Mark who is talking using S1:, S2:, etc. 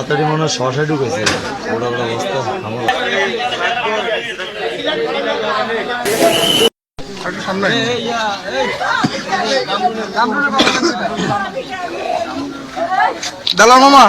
S1: তাড়াতাড়ি মনে হয় শশায় ঢুকেছে ওটা অবস্থা আমার
S2: দালাল মামা